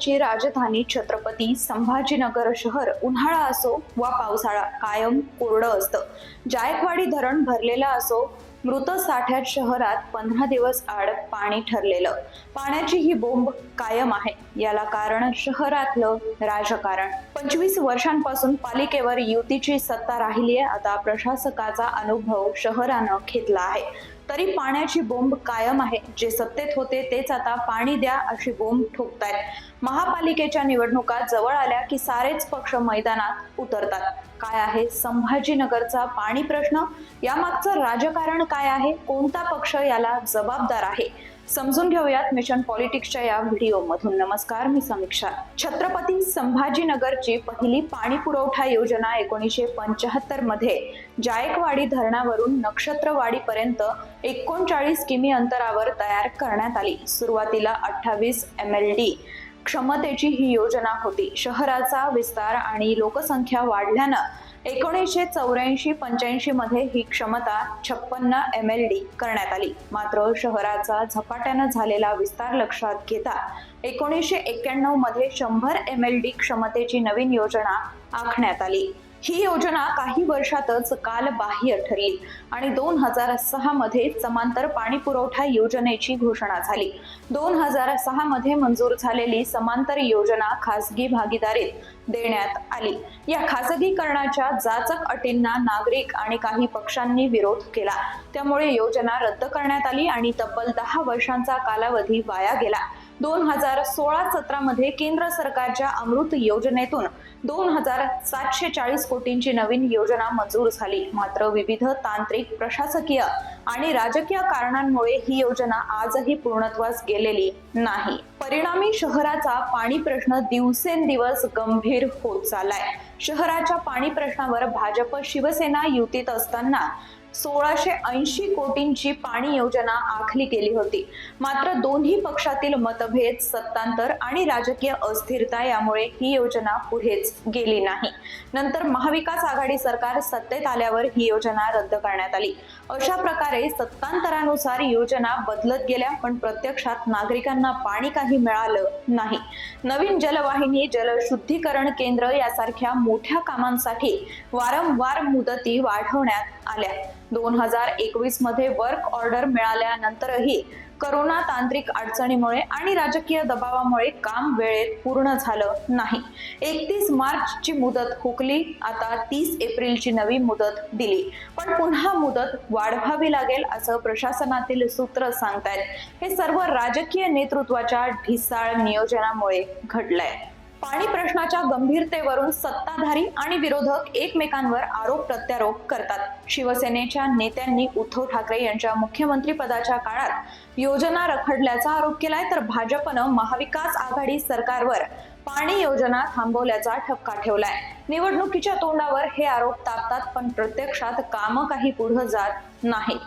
महाराष्ट्राची राजधानी छत्रपती संभाजीनगर शहर उन्हाळा असो वा पावसाळा कायम कोरडं असतं. जायकवाडी धरण भरलेलं असो मृत साठ्यात शहरात पंधरा दिवस आड पाणी ठरलेलं. पाण्याची ही बोंब कायम आहे. याला कारण शहरातलं राजकारण. पंचवीस वर्षांपासून पालिकेवर युतीची सत्ता राहिली आहे आता प्रशासकाचा अनुभव शहरानं घेतला आहे. तरी पाण्याची बोंब कायम आहे. जे सत्तेत होते तेच आता पाणी द्या अशी बोंब ठोकतायत. महापालिकेच्या निवडणुका जवळ आल्या की सारेच पक्ष मैदानात उतरतात. काय आहे? संभाजीनगरचा पाणी प्रश्न. यामागचं राजकारण काय आहे? कोणता पक्ष याला जबाबदार आहे? समजून घेऊयात मिशन पॉलिटिक्सच्या या व्हिडिओमधून. नमस्कार मी समीक्षा. छत्रपती संभाजीनगरची पहिली पाणी पुरवठा योजना एकोणीसशे पंच्याहत्तरमध्ये जायकवाडी धरणावरून नक्षत्रवाडी पर्यंत एकोणचाळीस किमी अंतरावर तयार करण्यात आली. सुरुवातीला अठ्ठावीस एम एल डी क्षमतेची ही योजना होती. शहराचा विस्तार आणि लोकसंख्या वाढल्यानं एकोणीसशे चौऱ्याऐंशी पंच्याऐंशी मध्ये ही क्षमता छप्पन्न एम एल डी करण्यात आली. मात्र शहराचा झपाट्यानं झालेला विस्तार लक्षात घेता एकोणीसशे एक्क्याण्णवमध्ये शंभर एम एल डी क्षमतेची नवीन योजना आखण्यात आली. ही योजना काही वर्षातच कालबाह्य ठरली. आणि दोन हजार सहा मध्ये समांतर पाणी पुरवठा योजनेची घोषणा झाली. दोन हजार सहा मध्ये मंजूर झालेली समांतर योजना खासगी भागीदारीत देण्यात आली. या खासगीकरणाच्या जाचक अटींना नागरिक आणि काही पक्षांनी विरोध केला. त्यामुळे योजना रद्द करण्यात आली आणि तब्बल दहा वर्षांचा कालावधी वाया गेला. दोन हजार सोळा सतरामध्ये केंद्र सरकारच्या अमृत योजनेतून दोन हजार सातशे चाळीस कोटींची नवीन योजना मंजूर झाली. मात्र विविध तांत्रिक प्रशासकीय आणि राजकीय कारणांमुळे ही योजना आजही पूर्णत्वास गेलेली नाही. परिणामी शहराचा पाणी प्रश्न दिवसेंदिवस गंभीर होत चाललाय. शहराच्या पाणी प्रश्नावर भाजप शिवसेना युतीत असताना सोळाशे ऐंशी कोटींची पाणी योजना आखली गेली होती. मात्र दोन्ही पक्षातील मतभेद सत्तांतर आणि राजकीय अस्थिरता यामुळे ही योजना पुढेच गेली नाही. नंतर महाविकास आघाडी सरकार सत्तेत आल्यावर ही योजना रद्द करण्यात आली. अशा प्रकारे सत्तांतरानुसार योजना बदलत गेल्या पण प्रत्यक्षात नागरिकांना पाणी काही मिळालं नाही. नवीन जलवाहिनी जलशुद्धीकरण केंद्र यासारख्या मोठ्या कामांसाठी वारंवार मुदती वाढवण्यात आल्या. दोन हजार एकवीसमध्ये वर्क ऑर्डर मिळाल्यानंतरही करोना तांत्रिक अडचणीमुळे आणि राजकीय दबावामुळे काम वेळेत पूर्ण झालं नाही. एकतीस मार्चची मुदत हुकली आता तीस एप्रिलची नवी मुदत दिली. पण पुन्हा मुदत वाढवावी लागेल असं प्रशासनातील सूत्र सांगतायत. हे सर्व राजकीय नेतृत्वाच्या ढिसाळ नियोजनामुळे घडलंय. पाणी प्रश्नाच्या गंभीरतेवरून सत्ताधारी आणि विरोधक एकमेकांवर आरोप प्रत्यारोप करतात. शिवसेनेच्या नेत्यांनी उद्धव ठाकरे यांच्या मुख्यमंत्री पदाच्या काळात योजना रखडल्याचा आरोप केलाय तर भाजपनं महाविकास आघाडी सरकारवर पाणी योजना थांबवल्याचा ठपका ठेवलाय. निवडणुकीच्या तोंडावर हे आरोप तापतात पण प्रत्यक्षात कामं काही पुढे जात नाहीत.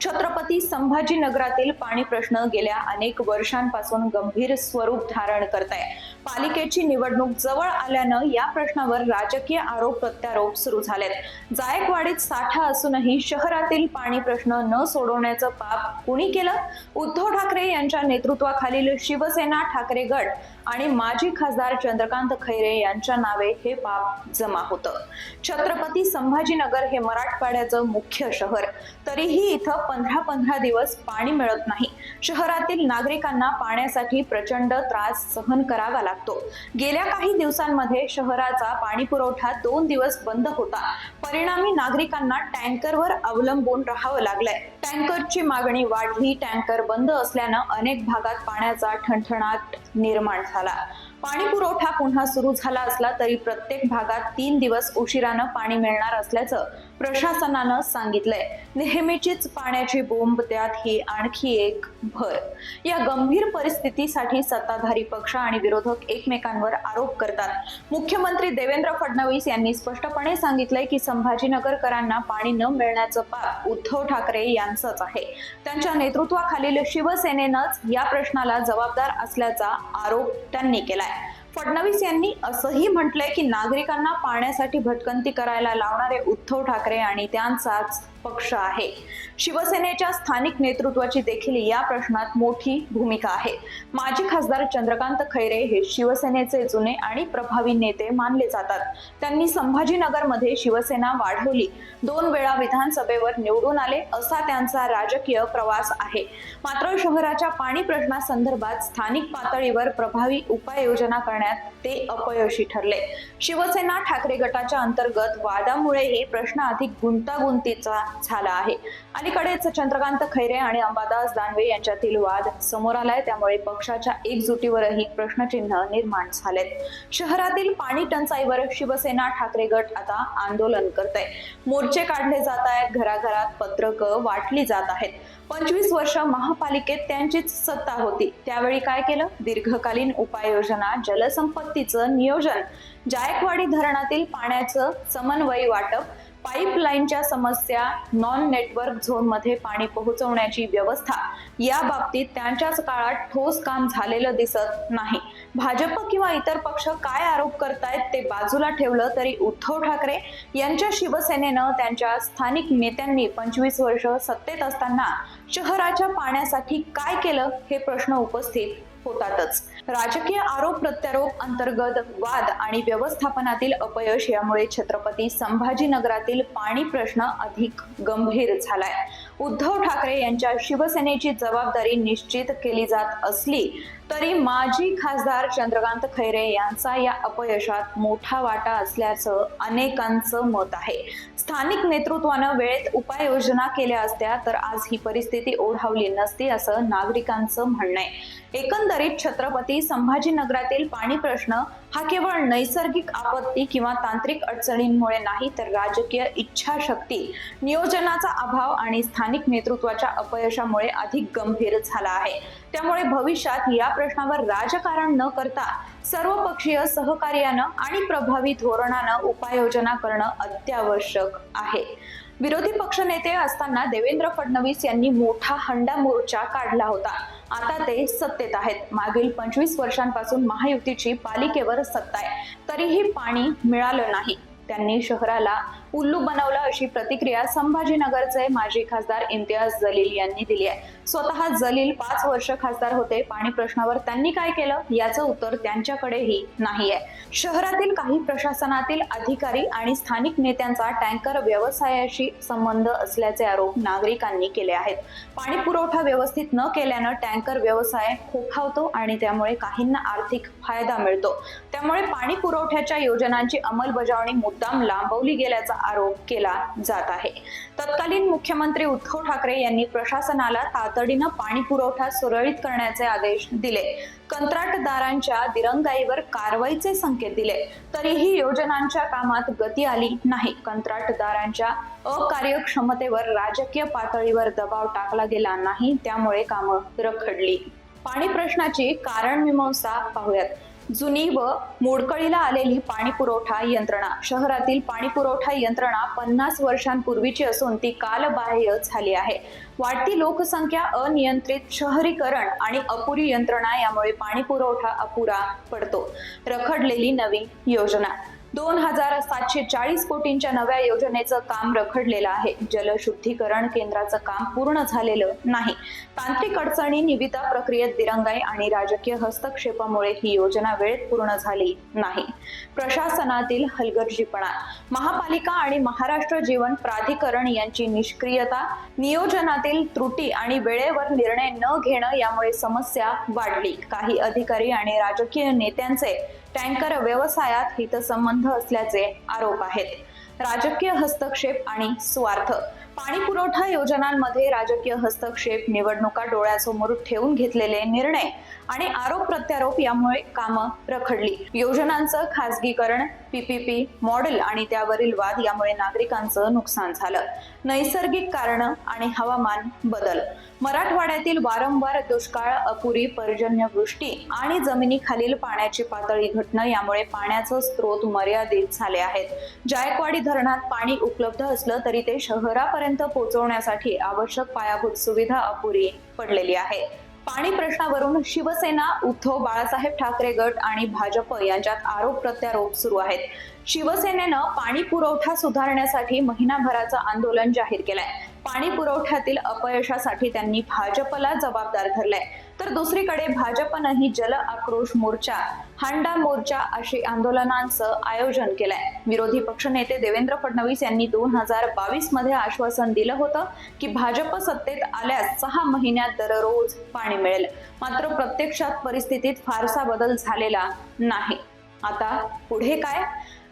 छत्रपती संभाजीनगरातील पाणी प्रश्न गेल्या अनेक वर्षांपासून गंभीर स्वरूप धारण करत आहे पालिकेची निवडणूक जवळ आल्यानं या प्रश्नावर राजकीय आरोप प्रत्यारोप सुरू झालेत. जायकवाडीत साठा असूनही शहरातील पाणी प्रश्न न सोडवण्याचं पाप कुणी केलं? उद्धव ठाकरे यांच्या नेतृत्वाखालील शिवसेना ठाकरे गट आणि माजी खासदार चंद्रकांत खैरे यांच्या नावे हे पाप जमा होतं. छत्रपती संभाजीनगर हे मराठवाड्याचं मुख्य शहर. तरीही इथं पंधरा पंधरा दिवस पाणी मिळत नाही. शहरातील नागरिकांना पाण्यासाठी प्रचंड त्रास सहन करावा लागतो. गेल्या काही दिवसांमध्ये शहराचा पाणी पुरवठा दोन दिवस बंद होता. परिणामी नागरिकांना टँकरवर अवलंबून राहावं लागलंय. टँकरची मागणी वाढली टँकर बंद असल्यानं अनेक भागात पाण्याचा ठणठणाट निर्माण झाला. पाणी पुरवठा पुन्हा सुरू झाला असला तरी प्रत्येक भागात तीन दिवस उशिरानं पाणी मिळणार असल्याचं प्रशासनानं सांगितलंय नेहमीचीच पाण्याची बोंब त्यात ही आणखी एक भर. या गंभीर परिस्थितीसाठी सत्ताधारी पक्ष आणि विरोधक एकमेकांवर आरोप करतात. मुख्यमंत्री देवेंद्र फडणवीस यांनी स्पष्टपणे सांगितलंय की संभाजीनगरकरांना पाणी न मिळण्याचं पाप उद्धव ठाकरे यांचंच आहे. त्यांच्या नेतृत्वाखालील शिवसेनेनंच या प्रश्नाला जबाबदार असल्याचा आरोप त्यांनी केलाय. फडणवीस यांनी असंही म्हटलंय की नागरिकांना पाण्यासाठी भटकंती करायला लावणारे उद्धव ठाकरे आणि त्यांचाच पक्ष आहे. शिवसेनेच्या स्थानिक नेतृत्वाची देखील या प्रश्नात मोठी भूमिका आहे. माजी खासदार चंद्रकांत खैरे हे शिवसेनेचे जुने आणि प्रभावी नेते मानले जातात. त्यांनी संभाजीनगरमध्ये शिवसेना वाढवली. दोन वेळा विधानसभेवर निवडून आले असा त्यांचा राजकीय प्रवास आहे. मात्र शहराच्या पाणी प्रश्नासंदर्भात स्थानिक पातळीवर प्रभावी उपाययोजना करण्यात ते अपयशी ठरले. शिवसेना ठाकरे गटाच्या अंतर्गत वादामुळे हे प्रश्न अधिक गुंतागुंतीचा झाला आहे. अलीकडेच चंद्रकांत खैरे आणि अंबादास दानवे यांच्यातील वाद समोर आलाय. त्यामुळे पक्षाच्या एकजुटीवरही प्रश्नचिन्ह निर्माण झालेत. शहरातील पाणी टंचाईवर शिवसेना ठाकरे गट आता आंदोलन करत आहे मोर्चे काढले जात आहेत. घराघरात पत्रकं वाटली जात आहेत. पंचवीस वर्ष महापालिकेत त्यांचीच सत्ता होती. त्यावेळी काय केलं? दीर्घकालीन उपाययोजना जलसंपत्तीचं नियोजन. जायकवाडी धरणातील पाण्याचं समन्वय वाटप पाईपलाईनच्या समस्या नॉन नेटवर्क झोनमध्ये पाणी पोहोचवण्याची व्यवस्था या बाबतीत त्यांच्याच काळात ठोस काम झालेलं दिसत नाही. भाजप किंवा इतर पक्ष काय आरोप करतायत ते बाजूला ठेवलं तरी उद्धव ठाकरे यांच्या शिवसेनेनं त्यांच्या स्थानिक नेत्यांनी पंचवीस वर्ष सत्तेत असताना शहराच्या पाण्यासाठी काय केलं हे प्रश्न उपस्थित होतातच. राजकीय आरोप प्रत्यारोप अंतर्गत वाद आणि व्यवस्थापनातील अपयश यामुळे छत्रपती संभाजीनगरातील पाणी प्रश्न अधिक गंभीर झालाय. उद्धव ठाकरे यांच्या शिवसेनेची जबाबदारी निश्चित केली जात असली तरी माजी खासदार चंद्रकांत खैरे यांचा या अपयशात मोठा वाटा असल्याचं अनेकांचं मत आहे. स्थानिक नेतृत्वानं वेळेत उपाययोजना केल्या असत्या तर आज ही परिस्थिती ओढावली नसती असं नागरिकांचं म्हणणं आहे. एकंदरीत छत्रपती संभाजीनगरातील पाणी प्रश्न हा केवळ नैसर्गिक आपत्ती किंवा तांत्रिक अडचणींमुळे नाही तर राजकीय इच्छाशक्ती नियोजनाचा अभाव आणि स्थानिक नेतृत्वाच्या अपयशामुळे अधिक गंभीर झाला आहे. त्यामुळे भविष्यात या प्रश्नावर राजकारण न करता सर्वपक्षीय सहकार्यानं आणि प्रभावी धोरणानं उपाययोजना करणं अत्यावश्यक आहे. विरोधी पक्षनेते असताना देवेंद्र फडणवीस यांनी मोठा हंडा मोर्चा काढला होता. आता ते सत्तेत आहेत. मागील पंचवीस वर्षांपासून महायुतीची पालिकेवर सत्ता आहे. तरीही पाणी मिळालं नाही. त्यांनी शहराला उल्लू बनवलं अशी प्रतिक्रिया संभाजीनगरचे माजी खासदार इम्तियाज जलील यांनी दिली आहे. स्वतः जलील पाच वर्ष खासदार होते. पाणी प्रश्नावर त्यांनी काय केलं? याचं उत्तर त्यांच्याकडेही नाही आहे. शहरातील काही प्रशासनातील अधिकारी आणि स्थानिक नेत्यांचा टँकर व्यवसायाशी संबंध असल्याचे आरोप नागरिकांनी केले आहेत. पाणी पुरवठा व्यवस्थित न केल्यानं टँकर व्यवसाय खोखावतो आणि त्यामुळे काहींना आर्थिक फायदा मिळतो. त्यामुळे पाणी पुरवठ्याच्या योजनांची अंमलबजावणी मुद्दाम लांबवली गेल्याचा आरोप केला जात आहे. तत्कालीन मुख्यमंत्री उद्धव ठाकरे यांनी प्रशासनाला तातडीनं पाणी पुरवठा सुरळीत करण्याचे आदेश दिले. कंत्राटदारांच्या दिरंगाईवर कारवाईचे संकेत दिले. तरीही योजनांच्या कामात गती आली नाही. कंत्राटदारांच्या अकार्यक्षमतेवर राजकीय पातळीवर दबाव टाकला गेला नाही. त्यामुळे कामं रखडली. पाणी प्रश्नाची कारण मीमांसा पाहूयात. जुनी व मोडकळीला आलेली पाणी पुरवठा यंत्रणा. शहरातील पाणी पुरवठा यंत्रणा पन्नास वर्षांपूर्वीची असून ती कालबाह्य झाली आहे. वाढती लोकसंख्या अनियंत्रित शहरीकरण आणि अपुरी यंत्रणा यामुळे पाणी पुरवठा अपुरा पडतो. रखडलेली नवी योजना. दोन हजार सातशे चाळीस कोटींच्या नव्या योजनेचं काम रखडलेलं आहे. जलशुद्धीकरण केंद्राचं काम पूर्ण झालेलं नाही. तांत्रिक अडचणी निविदा प्रक्रियेत दिरंगाई आणि राजकीय हस्तक्षेपामुळे ही योजना वेळेत पूर्ण झाली नाही. प्रशासनातील हलगर्जीपणा महापालिका आणि महाराष्ट्र जीवन प्राधिकरण यांची निष्क्रियता नियोजनातील त्रुटी आणि वेळेवर निर्णय न घेणं यामुळे समस्या वाढली. काही अधिकारी आणि राजकीय नेत्यांचे टँकर व्यवसायात हितसंबंध असल्याचे आरोप आहेत. राजकीय हस्तक्षेप आणि स्वार्थ पाणी पुरवठा योजनांमध्ये राजकीय हस्तक्षेप निवडणुका डोळ्यासमोर ठेवून घेतलेले निर्णय आणि आरोप प्रत्यारोप यामुळे कामं रखडली. योजनांचं खासगीकरण पीपीपी मॉडेल आणि त्यावरील वाद यामुळे नागरिकांचं नुकसान झालं. नैसर्गिक कारणं आणि हवामान बदल. मराठवाड्यातील वारंवार दुष्काळ अपुरी पर्जन्यवृष्टी आणि जमिनीखालील पाण्याची पातळी घटणं यामुळे पाण्याचं स्रोत मर्यादित झाले आहेत. जायकवाडी धरणात पाणी उपलब्ध असलं तरी ते शहरापर्यंत पोहोचवण्यासाठी आवश्यक पायाभूत सुविधा अपुरी पडलेली आहे पाणी प्रश्नावरून शिवसेना उद्धव बाळासाहेब ठाकरे गट आणि भाजप यांच्यात आरोप प्रत्यारोप सुरू आहेत. शिवसेनेनं पाणी पुरवठा सुधारण्यासाठी महिनाभराचं आंदोलन जाहीर केलंय. पाणी पुरवठ्यातील अपयशासाठी त्यांनी भाजपला जबाबदार धरलंय. तर दुसरीकडे भाजपनंही जल आक्रोश मोर्चा हांडा मोर्चा अशी आंदोलनांचं आयोजन केलंय. विरोधी पक्षनेते देवेंद्र फडणवीस यांनी दोन हजार बावीसमध्ये आश्वासन दिलं होतं की भाजप सत्तेत आल्यास सहा महिन्यात दररोज पाणी मिळेल. मात्र प्रत्यक्षात परिस्थितीत फारसा बदल झालेला नाही. आता पुढे काय?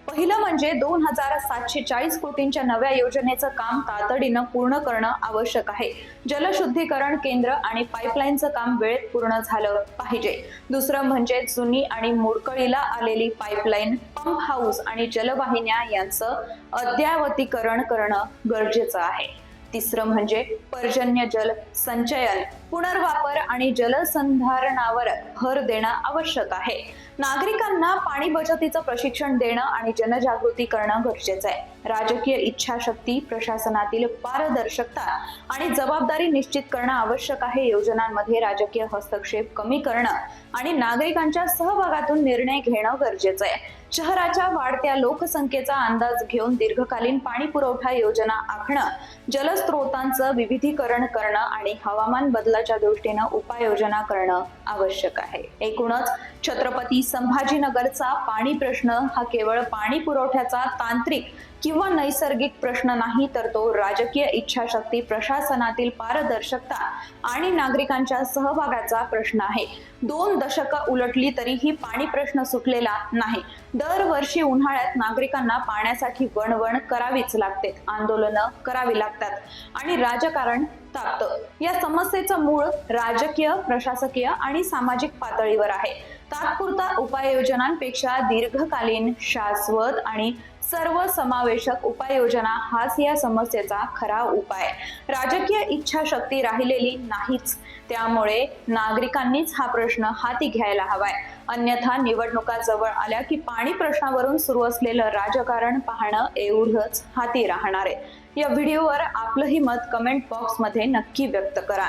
पहिलं म्हणजे दोन हजार सातशे चाळीस कोटींच्या नव्या योजनेचं काम तातडीनं पूर्ण करणं आवश्यक आहे. जलशुद्धीकरण केंद्र आणि पाईपलाईनचं काम वेळेत पूर्ण झालं पाहिजे. दुसरं म्हणजे जुनी आणि मोडकळीला आलेली पाईपलाईन पंप हाऊस आणि जलवाहिन्या यांचं अद्यावतीकरण करणं गरजेचं आहे. तिसरं म्हणजे पर्जन्य जल संचयन पुनर्वापर आणि जलसंधारणावर भर देणं आवश्यक आहे. नागरिकांना पाणी बचतीचं प्रशिक्षण देणं आणि जनजागृती करणं गरजेचं आहे. राजकीय इच्छाशक्ती प्रशासनातील पारदर्शकता आणि जबाबदारी निश्चित करणं आवश्यक आहे. योजनांमध्ये राजकीय हस्तक्षेप कमी करणं आणि नागरिकांच्या सहभागातून निर्णय घेणं गरजेचं आहे. शहराच्या वाढत्या लोकसंख्येचा अंदाज घेऊन दीर्घकालीन पाणी पुरवठा योजना आखणं जलस्रोतांचं विविधीकरण करणं आणि हवामान बदलाच्या दृष्टीनं उपाययोजना करणं आवश्यक आहे. एकूणच छत्रपती संभाजीनगरचा पाणी प्रश्न हा केवळ पाणी पुरवठ्याचा तांत्रिक किंवा नैसर्गिक प्रश्न नाही तर तो राजकीय इच्छाशक्ती प्रशासनातील पारदर्शकता आणि नागरिकांच्या सहभागाचा प्रश्न आहे. दोन दशकं उलटली तरीही पाणी प्रश्न सुटलेला नाही. दरवर्षी उन्हाळ्यात नागरिकांना पाण्यासाठी वणवण करावीच लागते. आंदोलनं करावी लागतात आणि राजकारण तापतं. या समस्येचं मूळ राजकीय प्रशासकीय आणि सामाजिक पातळीवर आहे. तात्पुरता उपाययोजनांपेक्षा दीर्घकालीन शाश्वत आणि सर्वसमावेशक उपाययोजना हाच या समस्येचा खरा उपाय. राजकीय इच्छाशक्ती राहिलेली नाहीच. त्यामुळे नागरिकांनीच हा प्रश्न हाती घ्यायला हवाय. अन्यथा निवडणुका जवळ आल्या की पाणी प्रश्नावरून सुरू असलेलं राजकारण पाहणं एवढंच हाती राहणार आहे. या व्हिडिओवर आपलंही मत कमेंट बॉक्समध्ये नक्की व्यक्त करा.